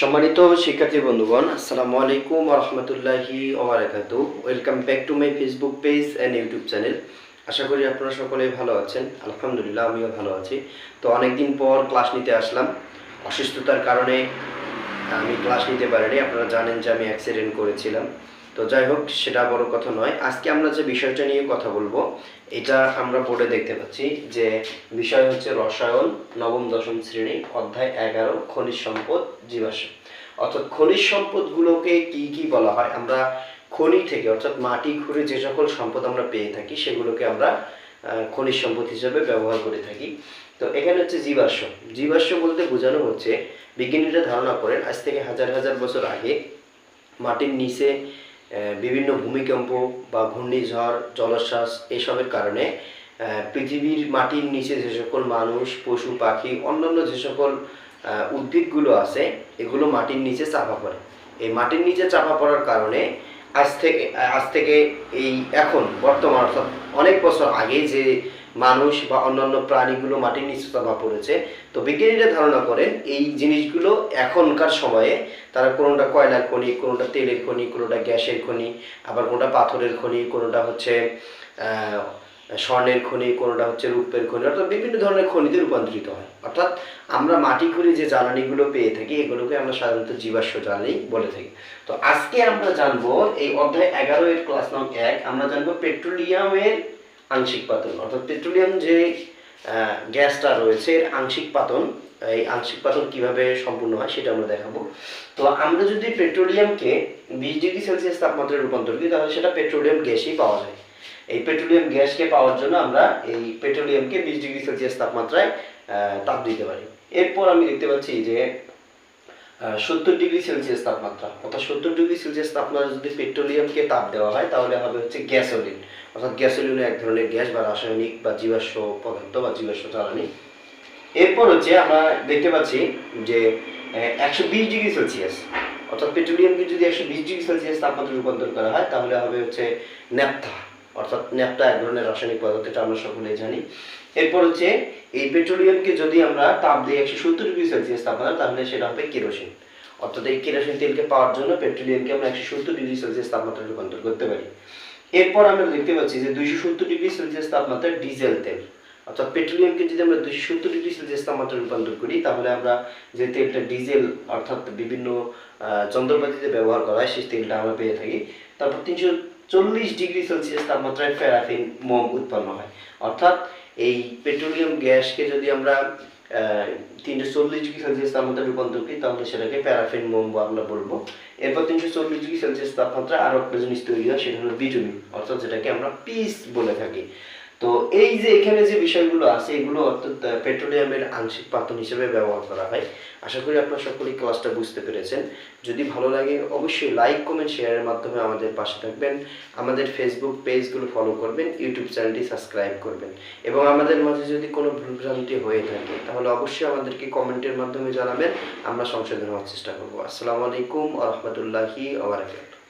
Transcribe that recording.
সম্মানিত শিক্ষার্থী বন্ধুগণ, আসসালামু আলাইকুম রহমতুল্লাহি ওবরাকাত। Welcome back to my Facebook page and YouTube channel আশা করি আপনারা সকলেই ভালো আছেন। আলহামদুলিল্লাহ, আমিও ভালো আছি। তো অনেকদিন পর ক্লাস নিতে আসলাম। অসুস্থতার কারণে আমি ক্লাস নিতে পারিনি। আপনারা জানেন যে আমি অ্যাক্সিডেন্ট করেছিলাম। তো যাই হোক, সেটা বড় কথা নয়। আজকে আমরা যে বিষয়টা নিয়ে কথা বলব, এটা আমরা বোর্ডে দেখতে পাচ্ছি যে বিষয় হচ্ছে রসায়ন, নবম, দশম শ্রেণি, অধ্যায় এগারো, খনিজ সম্পদ, জীবাশ্ম। অর্থাৎ খনিজ সম্পদগুলোকে কি কি বলা হয়? আমরা খনি থেকে, অর্থাৎ মাটি খুঁড়ে যে সকল সম্পদ আমরা পেয়ে থাকি, সেগুলোকে আমরা খনিজ সম্পদ হিসেবে ব্যবহার করে থাকি। তো এখানে হচ্ছে জীবাশ্ম। জীবাশ্ম বলতে বোঝানো হচ্ছে, বিজ্ঞানীরা ধারণা করেন, আজ থেকে হাজার হাজার বছর আগে মাটির নিচে বিভিন্ন ভূমিকম্প বা ঘূর্ণিঝড়, জলোচ্ছ্বাস এসবের কারণে পৃথিবীর মাটির নিচে যে সকল মানুষ, পশু, পাখি, অন্যান্য যে সকল উদ্ভিদগুলো আছে, এগুলো মাটির নিচে চাপা পড়ে। এই মাটির নিচে চাপা পড়ার কারণে আজ থেকে আজ থেকে এই এখন, বর্তমান অর্থাৎ অনেক বছর আগে যে মানুষ বা অন্যান্য প্রাণীগুলো মাটির নিচে চাপা পড়েছে। তো বিজ্ঞানীরা ধারণা করেন, এই জিনিসগুলো এখনকার সময়ে তারা কোনোটা কয়লার খনি, কোনোটা তেলের খনি, কোনোটা গ্যাসের খনি, আবার কোনোটা পাথরের খনি, কোনোটা হচ্ছে স্বর্ণের খনি, কোনোটা হচ্ছে রূপের খনি, অর্থাৎ বিভিন্ন ধরনের খনিতে রূপান্তরিত হয়। অর্থাৎ আমরা মাটি খুঁড়ে যে জ্বালানিগুলো পেয়ে থাকি, এগুলোকে আমরা সাধারণত জীবাশ্ম জ্বালানি বলে থাকি। তো আজকে আমরা জানব, এই অধ্যায় এগারো এর ক্লাস নং এক, আমরা জানব পেট্রোলিয়ামের আংশিক পাতন, অর্থাৎ পেট্রোলিয়াম যে গ্যাসটা রয়েছে, এর আংশিক পাতন, এই আংশিক পাতন কীভাবে সম্পূর্ণ হয় সেটা আমরা দেখাবো। তো আমরা যদি পেট্রোলিয়ামকে বিশ ডিগ্রি সেলসিয়াস তাপমাত্রায় রূপান্তর করি, তাহলে সেটা পেট্রোলিয়াম গ্যাসই পাওয়া যায়। এই পেট্রোলিয়াম গ্যাসকে পাওয়ার জন্য আমরা এই পেট্রোলিয়ামকে বিশ ডিগ্রি সেলসিয়াস তাপমাত্রায় তাপ দিতে পারি। এরপর আমি দেখতে পাচ্ছি যে সত্তর ডিগ্রি সেলসিয়াস তাপমাত্রা। অর্থাৎ সত্তর ডিগ্রি সেলসিয়াস তাপমাত্রা যদি পেট্রোলিয়ামকে তাপ দেওয়া হয়, তাহলে হবে হচ্ছে গ্যাসোলিন। অর্থাৎ গ্যাসোলিন এক ধরনের গ্যাস বা রাসায়নিক বা জীবাশ্ম পদার্থ বা জীবাশ্ম জ্বালানি। এরপর হচ্ছে আমরা দেখতে পাচ্ছি যে একশো বিশ ডিগ্রি সেলসিয়াস। অর্থাৎ পেট্রোলিয়ামকে যদি একশো বিশ ডিগ্রি সেলসিয়াস তাপমাত্রা রূপান্তর করা হয়, তাহলে হবে হচ্ছে ন্যাপথা। অর্থাৎ ন্যাপটা এক ধরনের রাসায়নিক পদার্থ এটা আমরা সকলেই জানি। এরপর হচ্ছে, এই পেট্রোলিয়ামকে যদি আমরা তাপ দিয়ে একশো সত্তর ডিগ্রি সেলসিয়াস তাপমাত্রা তাহলে সেটা হবে কেরোসিন। অর্থাৎ এই কেরোসিন তেলকে পাওয়ার জন্য পেট্রোলিয়ামকে আমরা একশো সত্তর ডিগ্রি সেলসিয়াস তাপমাত্রা রূপান্তর করতে পারি। এরপর আমরা দেখতে পাচ্ছি যে দুইশো সত্তর ডিগ্রি সেলসিয়াস তাপমাত্রা ডিজেল তেল। অর্থাৎ পেট্রোলিয়ামকে যদি আমরা দুইশো সত্তর ডিগ্রি সেলসিয়াস তাপমাত্রা রূপান্তর করি, তাহলে আমরা যে তেলটা ডিজেল অর্থাৎ বিভিন্ন যন্ত্রপাতিতে ব্যবহার করা হয়, সেই তেলটা আমরা পেয়ে থাকি। তারপর তিনশো চল্লিশ ডিগ্রি সেলসিয়াস তাপমাত্রায় প্যারাফিন মোম উৎপন্ন হয়। অর্থাৎ এই পেট্রোলিয়াম গ্যাসকে যদি আমরা তিনশো চল্লিশ ডিগ্রি সেলসিয়াস তাপমাত্রা রূপান্তর করি, তাহলে সেটাকে প্যারাফিন মোম আমরা বলব। এরপর তিনশো চল্লিশ ডিগ্রি সেলসিয়াস তাপমাত্রা আরও একটা জিনিস তৈরি হয়, সেটা হলো বিটুমিন অর্থাৎ যেটাকে আমরা পিস বলে থাকি। তো এই যে এখানে যে বিষয়গুলো আছে, এগুলো অর্থাৎ পেট্রোলিয়ামের আংশিক পাতন হিসেবে ব্যবহার করা হয়। আশা করি আপনারা সকলেই ক্লাসটা বুঝতে পেরেছেন। যদি ভালো লাগে, অবশ্যই লাইক কমেন্ট শেয়ারের মাধ্যমে আমাদের পাশে থাকবেন। আমাদের ফেসবুক পেজগুলো ফলো করবেন ইউটিউব চ্যানেলটি সাবস্ক্রাইব করবেন। এবং আমাদের মাঝে যদি কোনো ভুলভ্রান্তি হয়ে থাকে, তাহলে অবশ্যই আমাদেরকে কমেন্টের মাধ্যমে জানাবেন। আমরা সংশোধন হওয়ার চেষ্টা করব। আসসালামু আলাইকুম আ আবরাকাতুহ